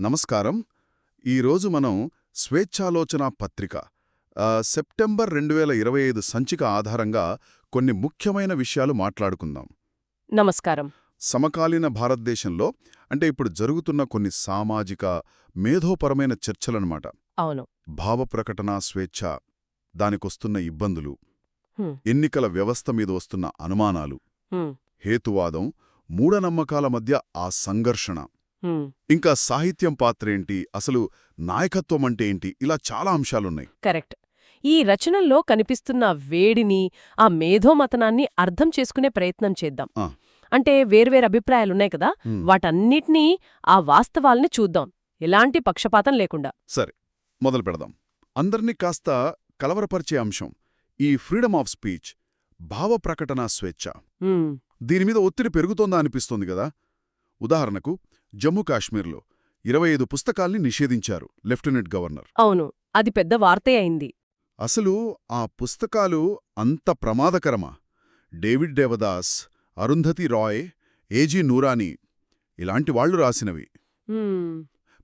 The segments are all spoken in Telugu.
నమస్కారం. ఈరోజు మనం స్వేచ్ఛాలోచన పత్రిక సెప్టెంబర్ రెండు వేల ఇరవై ఐదు సంచిక ఆధారంగా కొన్ని ముఖ్యమైన విషయాలు మాట్లాడుకుందాం. నమస్కారం. సమకాలీన భారతదేశంలో అంటే ఇప్పుడు జరుగుతున్న కొన్ని సామాజిక మేధోపరమైన చర్చలన్నమాట. అవును. భావ ప్రకటన స్వేచ్ఛ దానికొస్తున్న ఇబ్బందులు. ఎన్నికల వ్యవస్థ మీద వస్తున్న అనుమానాలు హేతువాదం మూఢనమ్మకాల మధ్య ఆ సంఘర్షణ. ఇంకా సాహిత్యం పాత్రేంటి అసలు నాయకత్వం అంటే ఏంటి? ఇలా చాలా అంశాలున్నాయి. కరెక్ట్. ఈ రచనల్లో కనిపిస్తున్న వేడిని ఆ మేధోమతనాన్ని అర్థం చేసుకునే ప్రయత్నం చేద్దాం. అంటే వేర్వేరు అభిప్రాయాలున్నాయి కదా. వాటన్నిటినీ ఆ వాస్తవాల్ని చూద్దాం. ఎలాంటి పక్షపాతం లేకుండా. సరే మొదలు పెడదాం. అందర్నీ కాస్త కలవరపరిచే అంశం. ఈ ఫ్రీడమ్ ఆఫ్ స్పీచ్ భావ ప్రకటన స్వేచ్ఛ. హ్మ్, దీని మీద ఒత్తిడి పెరుగుతోందా అనిపిస్తోంది కదా. ఉదాహరణకు జమ్మూ కాశ్మీర్లో ఇరవై ఐదు పుస్తకాల్ని నిషేధించారు లెఫ్టినెంట్ గవర్నర్. అవును అది పెద్ద వార్తే అయింది. అసలు ఆ పుస్తకాలు అంత ప్రమాదకరమా? David Devadas Arundhati Roy A G Noorani ఇలాంటి వాళ్ళు రాసినవి.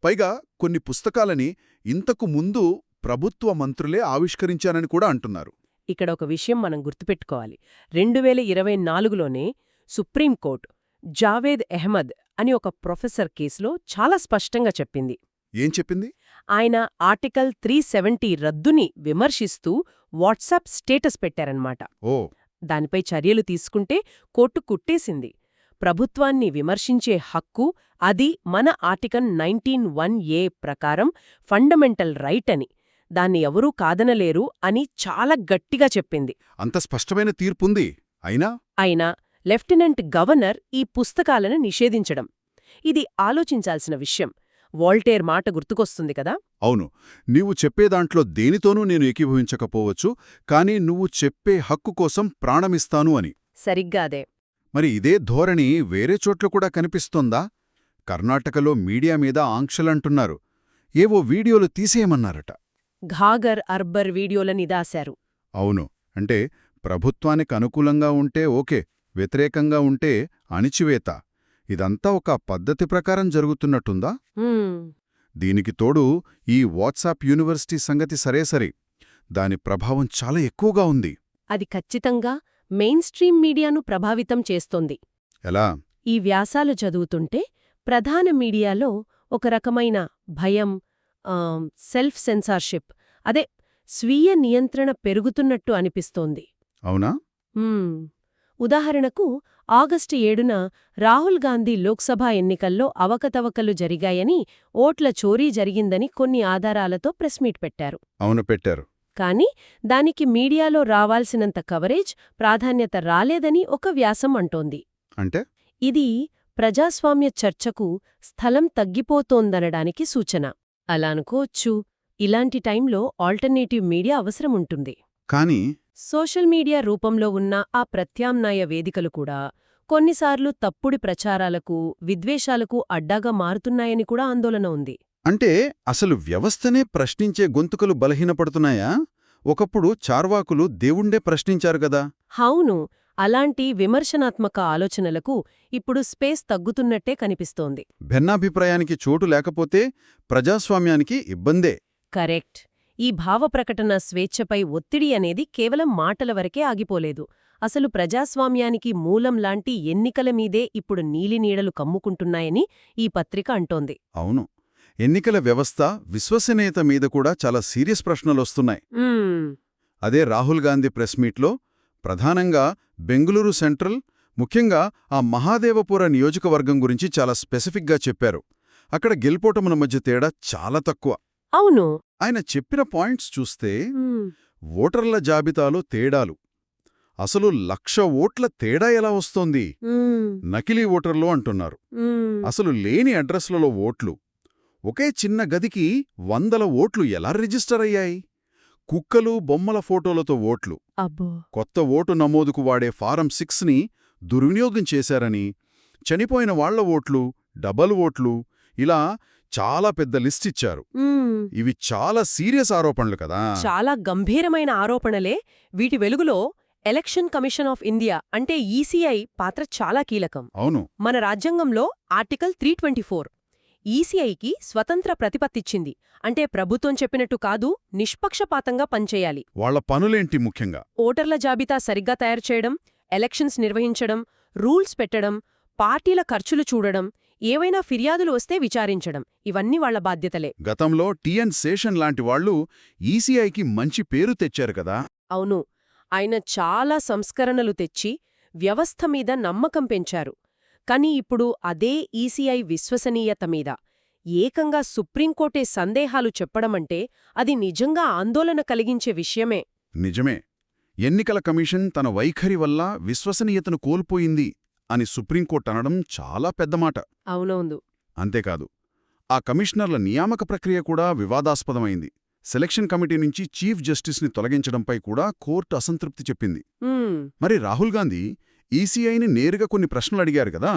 పైగా కొన్ని పుస్తకాలని ఇంతకు ముందు ప్రభుత్వ మంత్రులే ఆవిష్కరించారని కూడా అంటున్నారు. ఇక్కడ ఒక విషయం మనం గుర్తుపెట్టుకోవాలి. రెండు వేల ఇరవై నాలుగులోనే సుప్రీంకోర్టు జావేద్ అహ్మద్ అని ఒక ప్రొఫెసర్ కేసులో చాలా స్పష్టంగా చెప్పింది. ఏం చెప్పింది? ఆయన ఆర్టికల్ త్రీ సెవెంటీ రద్దుని విమర్శిస్తూ వాట్సాప్ స్టేటస్ పెట్టారన్నమాట. ఓ. దానిపై చర్యలు తీసుకుంటే కోర్టు కుట్టేసింది. ప్రభుత్వాన్ని విమర్శించే హక్కు అది మన ఆర్టికల్ నైన్టీన్ వన్ ఏ ప్రకారం ఫండమెంటల్ రైట్ అని దాన్ని ఎవరూ కాదనలేరు అని చాలా గట్టిగా చెప్పింది. అంత స్పష్టమైన తీర్పుంది అయినా? అయినా లెఫ్టినెంట్ గవర్నర్ ఈ పుస్తకాలను నిషేధించడం. ఇది ఆలోచించాల్సిన విషయం. వాల్టేర్ మాట గుర్తుకొస్తుంది కదా? అవును. నీవు చెప్పే దాంట్లో దేనితోనూ నేను ఏకీభవించకపోవచ్చు కానీ నువ్వు చెప్పే హక్కు కోసం ప్రాణమిస్తాను అని. సరిగ్గా అదే. మరి ఇదే ధోరణి వేరే చోట్ల కూడా కనిపిస్తోందా? కర్ణాటకలో మీడియా మీద ఆంక్షలంటున్నారు. ఏవో వీడియోలు తీసేయమన్నారట. ఘాగర్ అర్బర్ వీడియోలని దాశారు. అవును. అంటే ప్రభుత్వానికి అనుకూలంగా ఉంటే ఓకే వ్యతిరేకంగా ఉంటే అణిచివేత. ఇదంతా ఒక పద్ధతి ప్రకారం జరుగుతున్నట్టుందా? దీనికి తోడు ఈ వాట్సాప్ యూనివర్సిటీ సంగతి సరే సరి. దాని ప్రభావం చాలా ఎక్కువగా ఉంది. అది ఖచ్చితంగా మెయిన్ స్ట్రీమ్ మీడియాను ప్రభావితం చేస్తోంది. ఎలా? ఈ వ్యాసాలు చదువుతుంటే ప్రధాన మీడియాలో ఒక రకమైన భయం సెల్ఫ్ సెన్సార్షిప్ అదే స్వీయ నియంత్రణ పెరుగుతున్నట్టు అనిపిస్తోంది. అవునా. ఉదాహరణకు ఆగస్టు ఏడున రాహుల్ గాంధీ లోక్సభ ఎన్నికల్లో అవకతవకలు జరిగాయని ఓట్ల చోరీ జరిగిందని కొన్ని ఆధారాలతో ప్రెస్ మీట్ పెట్టారు. అవును పెట్టారు. కానీ దానికి మీడియాలో రావాల్సినంత కవరేజ్ ప్రాధాన్యత రాలేదని ఒక వ్యాసం అంటోంది. అంటే? ఇది ప్రజాస్వామ్య చర్చకు స్థలం తగ్గిపోతోందనడానికి సూచన. అలా అనుకోవచ్చు. ఇలాంటి టైంలో ఆల్టర్నేటివ్ మీడియా అవసరముంటుంది కానీ సోషల్ మీడియా రూపంలో ఉన్న ఆ ప్రత్యామ్నాయ వేదికలు కూడా కొన్నిసార్లు తప్పుడు ప్రచారాలకు విద్వేషాలకు అడ్డాగా మారుతున్నాయని కూడా ఆందోళన ఉంది. అంటే అసలు వ్యవస్థనే ప్రశ్నించే గొంతుకలు బలహీనపడుతున్నాయా? ఒకప్పుడు చార్వాకులు దేవుండే ప్రశ్నించారు గదా హౌను అలాంటి విమర్శనాత్మక ఆలోచనలకు ఇప్పుడు స్పేస్ తగ్గుతున్నట్టే కనిపిస్తోంది. భిన్నాభిప్రాయానికి చోటు లేకపోతే ప్రజాస్వామ్యానికి ఇబ్బందే. కరెక్ట్. ఈ భావప్రకటన స్వేచ్ఛపై ఒత్తిడి అనేది కేవలం మాటల వరకే ఆగిపోలేదు. అసలు ప్రజాస్వామ్యానికి మూలం లాంటి ఎన్నికల మీదే ఇప్పుడు నీలినీడలు కమ్ముకుంటున్నాయని ఈ పత్రిక అంటోంది. అవును. ఎన్నికల వ్యవస్థ విశ్వసనీయత మీద కూడా చాలా సీరియస్ ప్రశ్నలొస్తున్నాయి. అదే రాహుల్ గాంధీ ప్రెస్ మీట్లో ప్రధానంగా బెంగుళూరు సెంట్రల్ ముఖ్యంగా ఆ మహాదేవపుర నియోజకవర్గం గురించి చాలా స్పెసిఫిక్గా చెప్పారు. అక్కడ గెలుపోటముల మధ్య తేడా చాలా తక్కువ. అవును. ఆయన చెప్పిన పాయింట్స్ చూస్తే. ఓటర్ల జాబితాలో తేడాలు. అసలు లక్ష ఓట్ల తేడా ఎలా వస్తోంది. నకిలీ ఓటర్లు అంటున్నారు. అసలు లేని అడ్రస్లలో ఓట్లు. ఒకే చిన్న గదికి వందల ఓట్లు ఎలా రిజిస్టర్ అయ్యాయి? కుక్కలు బొమ్మల ఫోటోలతో ఓట్లు. కొత్త ఓటు నమోదుకు వాడే ఫారం సిక్స్ని దుర్వినియోగం చేశారని చనిపోయిన వాళ్ళ ఓట్లు డబల్ ఓట్లు ఇలా చాలా పెద్ద లిస్ట్ ఇచ్చారు. ఇవి చాలా సీరియస్ ఆరోపణలు కదా. చాలా గంభీరమైన ఆరోపణలే. వీటి వెలుగులో ఎలక్షన్ కమిషన్ ఆఫ్ ఇండియా అంటే ఈసీఐ పాత్ర చాలా కీలకం. అవును. మన రాజ్యాంగంలో ఆర్టికల్ త్రీ ఈసీఐకి స్వతంత్ర ప్రతిపత్తిచ్చింది. అంటే ప్రభుత్వం చెప్పినట్టు కాదు నిష్పక్షపాతంగా పనిచేయాలి. వాళ్ళ పనులేంటి ముఖ్యంగా? ఓటర్ల జాబితా సరిగ్గా తయారు చేయడం ఎలక్షన్స్ నిర్వహించడం రూల్స్ పెట్టడం పార్టీల ఖర్చులు చూడడం ఏవైనా ఫిర్యాదులు వస్తే విచారించడం. ఇవన్నీ వాళ్ళ బాధ్యతలే. గతంలో టిఎన్ శేషన్ లాంటి వాళ్ళు ఈసీఐకి మంచి పేరు తెచ్చారు కదా. అవును. ఆయన చాలా సంస్కరణలు తెచ్చి వ్యవస్థ మీద నమ్మకం పెంచారు. కాని ఇప్పుడు అదే ఈసీఐ విశ్వసనీయత మీద. ఏకంగా సుప్రీంకోర్టే సందేహాలు చెప్పడమంటే అది నిజంగా ఆందోళన కలిగించే విషయమే. నిజమే. ఎన్నికల కమిషన్ తన వైఖరి వల్ల విశ్వసనీయతను కోల్పోయింది. అని సుప్రీంకోర్టు అనడం చాలా పెద్ద మాట. అవునవును. అంతేకాదు ఆ కమిషనర్ల నియామక ప్రక్రియ కూడా వివాదాస్పదమైంది. సెలక్షన్ కమిటీ నుంచి చీఫ్ జస్టిస్ని తొలగించడంపై కూడా కోర్టు అసంతృప్తి చెప్పింది. మరి రాహుల్ గాంధీ ఈసీఐని నేరుగా కొన్ని ప్రశ్నలు అడిగారు కదా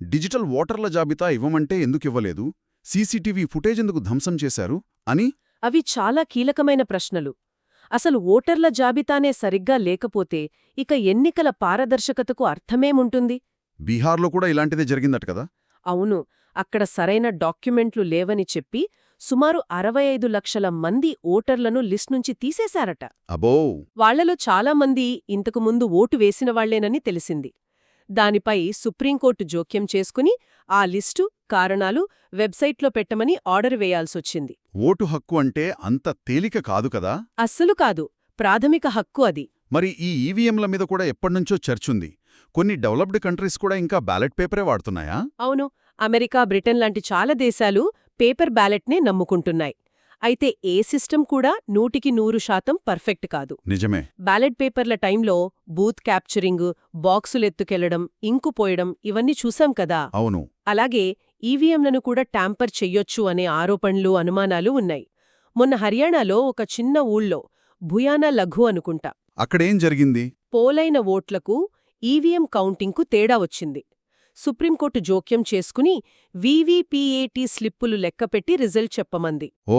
డిజిటల్ ఓటర్ల జాబితా ఇవ్వమంటే ఎందుకివ్వలేదు సీసీటీవీ ఫుటేజ్ ఎందుకు ధ్వంసం చేశారు? అని? అవి చాలా కీలకమైన ప్రశ్నలు. అసలు ఓటర్ల జాబితానే సరిగ్గా లేకపోతే ఇక ఎన్నికల పారదర్శకతకు అర్థమేముంటుంది? బీహార్లో కూడా ఇలాంటిదే జరిగిందట కదా? అవును. అక్కడ సరైన డాక్యుమెంట్లు లేవని చెప్పి సుమారు అరవై ఐదు లక్షల మంది ఓటర్లను లిస్ట్ నుంచి తీసేశారట. అబో వాళ్ళలో చాలామంది ఇంతకు ముందు ఓటు వేసిన వాళ్ళేనని తెలిసింది. దానిపై సుప్రీంకోర్టు జోక్యం చేసుకుని ఆ లిస్టు కారణాలు వెబ్సైట్లో పెట్టమని ఆర్డర్ వేయాల్సొచ్చింది. ఓటు హక్కు అంటే అంత తేలిక కాదు కదా? అస్సలు కాదు. ప్రాథమిక హక్కు అది. మరి ఈ ఈవీఎంల మీద కూడా ఎప్పటినుంచో చర్చుంది. కొన్ని డెవలప్డ్ కంట్రీస్ కూడా ఇంకా బ్యాలెట్ పేపరే వాడుతున్నాయా? అవును. అమెరికా బ్రిటన్ లాంటి చాలా దేశాలు పేపర్ బ్యాలెట్నే నమ్ముకుంటున్నాయి. అయితే ఏ సిస్టమ్ కూడా నూటికి నూరు శాతం పర్ఫెక్ట్ కాదు. నిజమే. బ్యాలెట్ పేపర్ల టైంలో బూత్ క్యాప్చరింగ్ బాక్సులెత్తుకెళ్ళడం ఇంకు పోయడం ఇవన్నీ చూసాం కదా. అవును. అలాగే ఈవీఎంలను కూడా ట్యాంపర్ చెయ్యొచ్చు అనే ఆరోపణలు అనుమానాలు ఉన్నాయి. మొన్న హర్యానాలో ఒక చిన్న ఊళ్ళో భుయానా లఘు అనుకుంటా. అక్కడేం జరిగింది? పోలైన ఓట్లకు ఈవీఎం కౌంటింగ్కు తేడా వచ్చింది. సుప్రీంకోర్టు జోక్యం చేసుకుని వీవీపీఏటీ స్లిప్పులు లెక్కపెట్టి రిజల్ట్ చెప్పమంది. ఓ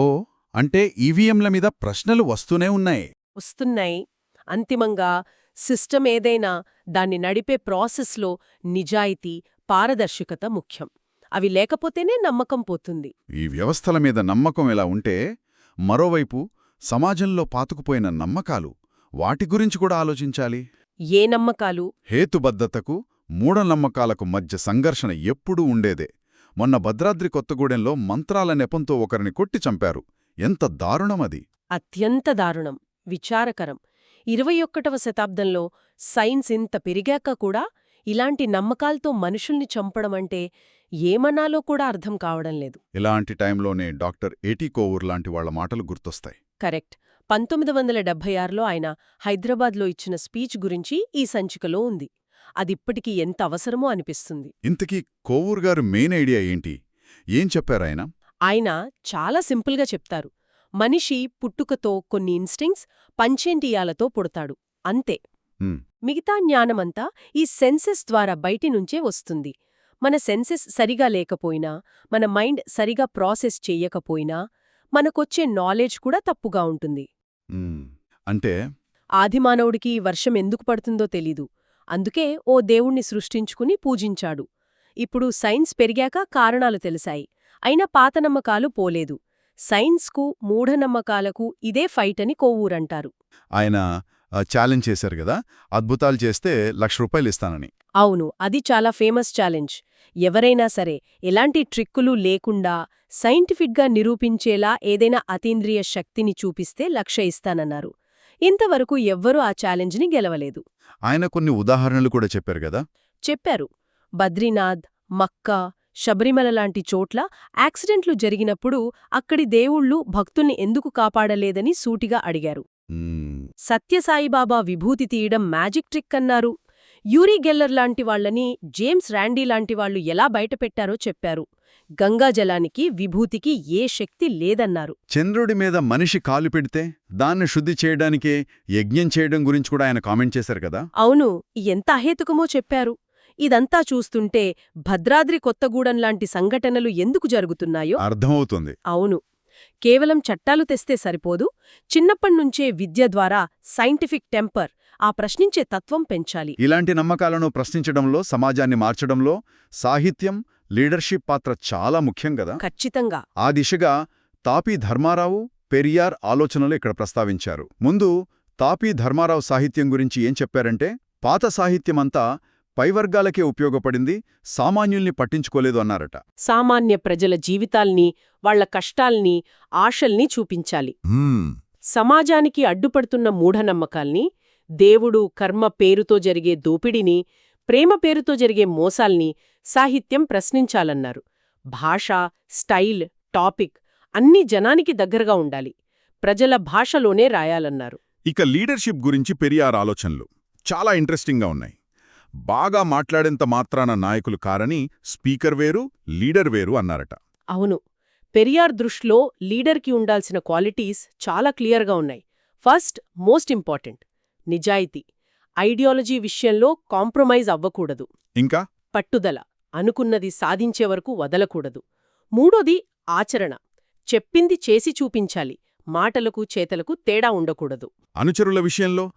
అంటే ఈవీఎంల మీద ప్రశ్నలు వస్తూనే ఉన్నాయి. వస్తున్నాయి. అంతిమంగా సిస్టమ్ ఏదైనా దాన్ని నడిపే ప్రాసెస్లో నిజాయితీ పారదర్శకత ముఖ్యం. అవి లేకపోతేనే నమ్మకం పోతుంది. ఈ వ్యవస్థల మీద నమ్మకం ఎలా ఉంటే మరోవైపు సమాజంలో పాతుకుపోయిన నమ్మకాలు వాటి గురించి కూడా ఆలోచించాలి. ఏ నమ్మకాలు? హేతుబద్ధతకు మూఢనమ్మకాలకు మధ్య సంఘర్షణ ఎప్పుడూ ఉండేదే. మొన్న భద్రాద్రి కొత్తగూడెంలో మంత్రాల నెపంతో ఒకరిని కొట్టి చంపారు. ఎంత దారుణమది అత్యంత దారుణం. విచారకరం. ఇరవై ఒక్కటవ శతాబ్దంలో సైన్స్ ఇంత పెరిగాక కూడా ఇలాంటి నమ్మకాలతో మనుషుల్ని చంపడమంటే ఏమనాలో కూడా అర్థం కావడం లేదు. ఇలాంటి టైంలోనే డాక్టర్ ఏటీ కోవూర్ లాంటి వాళ్ళ మాటలు గుర్తొస్తాయి. కరెక్ట్. పంతొమ్మిది వందల డెబ్బై ఆరులో ఆయన హైదరాబాద్లో ఇచ్చిన స్పీచ్ గురించి ఈ సంచికలో ఉంది. అదిప్పటికీ ఎంత అవసరమో అనిపిస్తుంది. ఇంతకీ కోవూర్ గారు మెయిన్ ఐడియా ఏంటి? ఏం చెప్పారాయన ఆయన? చాలా సింపుల్గా చెప్తారు. మనిషి పుట్టుకతో కొన్ని ఇన్స్టింగ్స్ పంచేంటియాలతో పుడతాడు. అంతే. మిగతా జ్ఞానమంతా ఈ సెన్సెస్ ద్వారా బయటి నుంచే వస్తుంది. మన సెన్సెస్ సరిగా లేకపోయినా మన మైండ్ సరిగా ప్రాసెస్ చెయ్యకపోయినా మనకొచ్చే నాలెడ్జ్ కూడా తప్పుగా ఉంటుంది. అంటే? ఆదిమానవుడికి ఈ వర్షం ఎందుకు పడుతుందో తెలీదు. అందుకే ఓ దేవుణ్ణి సృష్టించుకుని పూజించాడు. ఇప్పుడు సైన్స్ పెరిగాక కారణాలు తెలిసాయి. అయినా పాత నమ్మకాలు పోలేదు. సైన్స్కు మూఢనమ్మకాలకు ఇదే ఫైట్ అని కోవూరంటారు ఆయన ఛాలెంజ్ చేశారు కదా? అద్భుతాలు చేస్తే లక్ష రూపాయలు ఇస్తానని. అవును అది చాలా ఫేమస్ ఛాలెంజ్. ఎవరైనా సరే ఎలాంటి ట్రిక్కులు లేకుండా సైంటిఫిక్గా నిరూపించేలా ఏదైనా అతీంద్రియ శక్తిని చూపిస్తే లక్ష ఇస్తానన్నారు. ఇంతవరకు ఎవ్వరూ ఆ ఛాలెంజ్ని గెలవలేదు. ఆయన కొన్ని ఉదాహరణలు కూడా చెప్పారు కదా? చెప్పారు. బద్రీనాథ్ మక్కా శబరిమల లాంటి చోట్ల యాక్సిడెంట్లు జరిగినప్పుడు అక్కడి దేవుళ్ళు భక్తుల్ని ఎందుకు కాపాడలేదని సూటిగా అడిగారు. సత్యసాయిబాబా విభూతి తీయడం మ్యాజిక్ ట్రిక్ అన్నారు. యూరీ గెల్లర్ లాంటి వాళ్ళని జేమ్స్ ర్యాండీ లాంటి వాళ్ళు ఎలా బయటపెట్టారో చెప్పారు. గంగాజలానికి విభూతికి ఏ శక్తి లేదన్నారు. చంద్రుడి మీద మనిషి కాలు పెడితే దాన్ని శుద్ధి చేయడానికే యజ్ఞం చేయడం గురించి కూడా ఆయన కామెంట్ చేశారు కదా? అవును ఎంత అహేతుకమో చెప్పారు. ఇదంతా చూస్తుంటే భద్రాద్రి కొత్తగూడెం లాంటి సంఘటనలు ఎందుకు జరుగుతున్నాయో? అర్థమవుతుంది. అవును. కేవలం చట్టాలు తెస్తే సరిపోదు. చిన్నప్పణ్నుంచే విద్య ద్వారా సైంటిఫిక్ టెంపర్ ఆ ప్రశ్నించే తత్వం పెంచాలి. ఇలాంటి నమ్మకాలను ప్రశ్నించడంలో సమాజాన్ని మార్చడంలో సాహిత్యం లీడర్షిప్ పాత్ర చాలా ముఖ్యం కదా. ఖచ్చితంగా. ఆ దిశగా తాపీ ధర్మారావు పెరియార్ ఆలోచనలు ఇక్కడ ప్రస్తావించారు. ముందు తాపీ ధర్మారావు సాహిత్యం గురించి ఏం చెప్పారంటే పాత సాహిత్యమంతా పైవర్గాలకే ఉపయోగపడింది సామాన్యుల్ని పట్టించుకోలేదు అన్నారట. సామాన్య ప్రజల జీవితాల్ని వాళ్ళ కష్టాల్ని ఆశల్ని చూపించాలి. సమాజానికి అడ్డుపడుతున్న మూఢనమ్మకాల్ని దేవుడు కర్మ పేరుతో జరిగే దోపిడిని ప్రేమ పేరుతో జరిగే మోసాల్ని సాహిత్యం ప్రశ్నించాలన్నారు. భాష స్టైల్ టాపిక్ అన్నీ జనానికి దగ్గరగా ఉండాలి. ప్రజల భాషలోనే రాయాలన్నారు. ఇక లీడర్షిప్ గురించి పెరియార్ ఆలోచనలు చాలా ఇంట్రెస్టింగ్గా ఉన్నాయి. బాగా మాట్లాడేంత మాత్రాన నాయకులు కారని స్పీకర్ వేరు లీడర్ వేరు అన్నారట. అవును. పెరియార్ దృష్టిలో లీడర్కి ఉండాల్సిన క్వాలిటీస్ చాలా క్లియర్గా ఉన్నాయి. ఫస్ట్ మోస్ట్ ఇంపార్టెంట్ నిజాయితీ. ఐడియాలజీ విషయంలో కాంప్రమైజ్ అవ్వకూడదు. ఇంకా? పట్టుదల. అనుకున్నది సాధించే వరకు వదలకూడదు. మూడోది ఆచరణ. చెప్పింది చేసి చూపించాలి. మాటలకు చేతలకు తేడా ఉండకూడదు. అనుచరుల విషయంలో?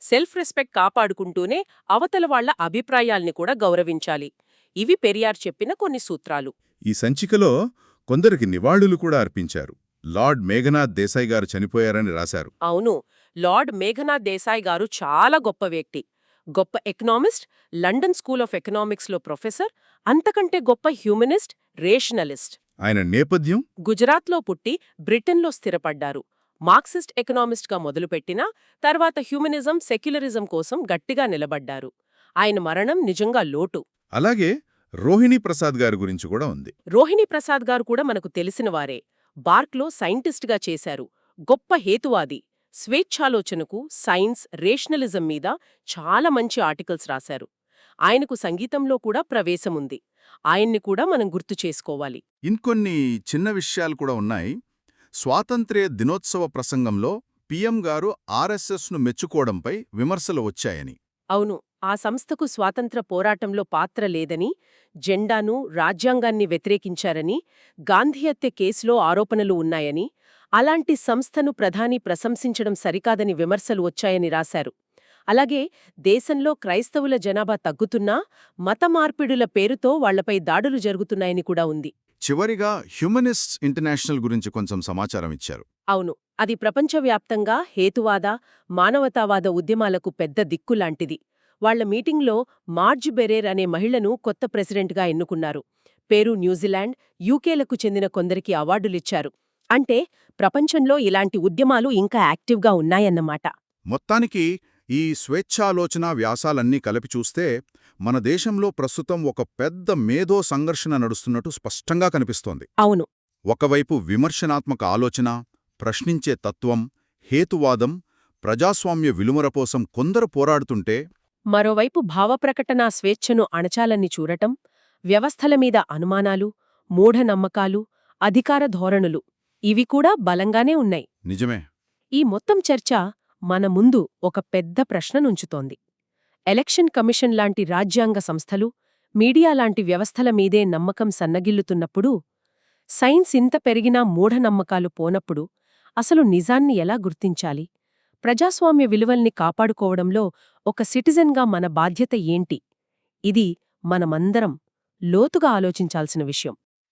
సెల్ఫ్ రెస్పెక్ట్ కాపాడుకుంటూనే అవతల వాళ్ళ అభిప్రాయాల్ని కూడా గౌరవించాలి. ఇవి పెరియార్ చెప్పిన కొన్ని సూత్రాలు. ఈ సంచికలో కొందరికి నివాళులు కూడా అర్పించారు. లార్డ్ మేఘనాథ్ దేశాయ్ గారు చనిపోయారని రాశారు. అవును. లార్డ్ మేఘనాథ్ దేశాయ్ గారు చాలా గొప్ప వ్యక్తి. గొప్ప ఎకనామిస్ట్ లండన్ స్కూల్ ఆఫ్ ఎకనామిక్స్లో ప్రొఫెసర్ అంతకంటే గొప్ప హ్యూమనిస్ట్ రేషనలిస్ట్. ఆయన నేపథ్యం? గుజరాత్లో పుట్టి బ్రిటన్లో స్థిరపడ్డారు. మార్క్సిస్ట్ ఎకనామిస్ట్గా మొదలుపెట్టినా తర్వాత హ్యూమనిజం సెక్యులరిజం కోసం గట్టిగా నిలబడ్డారు. ఆయన మరణం నిజంగా లోటు. అలాగే రోహిణీ ప్రసాద్ గారి గురించి కూడా ఉంది. రోహిణి ప్రసాద్ గారు కూడా మనకు తెలిసినవారే బార్క్లో సైంటిస్ట్గా చేశారు. గొప్ప హేతువాది. స్వేచ్ఛాలోచనకు సైన్స్ రేషనలిజం మీద చాలా మంచి ఆర్టికల్స్ రాశారు. ఆయనకు సంగీతంలో కూడా ప్రవేశముంది ఆయన్ని కూడా మనం గుర్తు చేసుకోవాలి. ఇంకొన్ని చిన్న విషయాలు కూడా ఉన్నాయి. స్వాతంత్ర్య దినోత్సవ ప్రసంగంలో పిఎం గారు ఆర్ఎస్ఎస్ను మెచ్చుకోవడంపై విమర్శలు వచ్చాయని. అవును ఆ సంస్థకు స్వాతంత్ర పోరాటంలో పాత్ర లేదని జెండాను రాజ్యాంగాన్ని వ్యతిరేకించారని గాంధీ హత్య కేసులో ఆరోపణలు ఉన్నాయని అలాంటి సంస్థను ప్రధాని ప్రశంసించడం సరికాదని విమర్శలు వచ్చాయని రాశారు. అలాగే దేశంలో క్రైస్తవుల జనాభా తగ్గుతున్నా మత మార్పిడుల పేరుతో వాళ్ళపై దాడులు జరుగుతున్నాయని కూడా ఉంది. చివరిగా హ్యూమనిస్ట్స్ ఇంటర్నేషనల్ గురించి కొంచెం సమాచారం ఇచ్చారు. అవును అది ప్రపంచవ్యాప్తంగా హేతువాద మానవతావాద ఉద్యమాలకు పెద్ద దిక్కులాంటిది వాళ్ళ మీటింగ్లో మార్జ్ బెరేర్ అనే మహిళను కొత్త ప్రెసిడెంట్గా ఎన్నుకున్నారు. పేరు న్యూజిలాండ్ యూకేలకు చెందిన కొందరికి అవార్డులిచ్చారు. అంటే ప్రపంచంలో ఇలాంటి ఉద్యమాలు ఇంకా యాక్టివ్గా ఉన్నాయన్నమాట. మొత్తానికి ఈ స్వేచ్ఛాలోచన వ్యాసాలన్నీ కలిపి చూస్తే మన దేశంలో ప్రస్తుతం ఒక పెద్ద మేధో సంఘర్షణ నడుస్తున్నట్టు స్పష్టంగా కనిపిస్తోంది. అవును. ఒకవైపు విమర్శనాత్మక ఆలోచన ప్రశ్నించే తత్వం హేతువాదం ప్రజాస్వామ్య విలుమర కోసం కొందరు పోరాడుతుంటే మరోవైపు భావప్రకటనా స్వేచ్ఛను అణచాలని చూడటం వ్యవస్థల మీద అనుమానాలు మూఢనమ్మకాలు అధికార ధోరణులు ఇవి కూడా బలంగానే ఉన్నాయి. నిజమే. ఈ మొత్తం చర్చ మన ముందు ఒక పెద్ద ప్రశ్ననుంచుతోంది ఎలక్షన్ కమిషన్ లాంటి రాజ్యాంగ సంస్థలు మీడియా లాంటి వ్యవస్థల మీదే నమ్మకం సన్నగిల్లుతున్నప్పుడు సైన్స్ ఇంత పెరిగినా మూఢనమ్మకాలు పోనప్పుడు అసలు నిజాన్ని ఎలా గుర్తించాలి? ప్రజాస్వామ్య విలువల్ని కాపాడుకోవడంలో ఒక సిటిజన్గా మన బాధ్యత ఏంటి? ఇది మనమందరం లోతుగా ఆలోచించాల్సిన విషయం.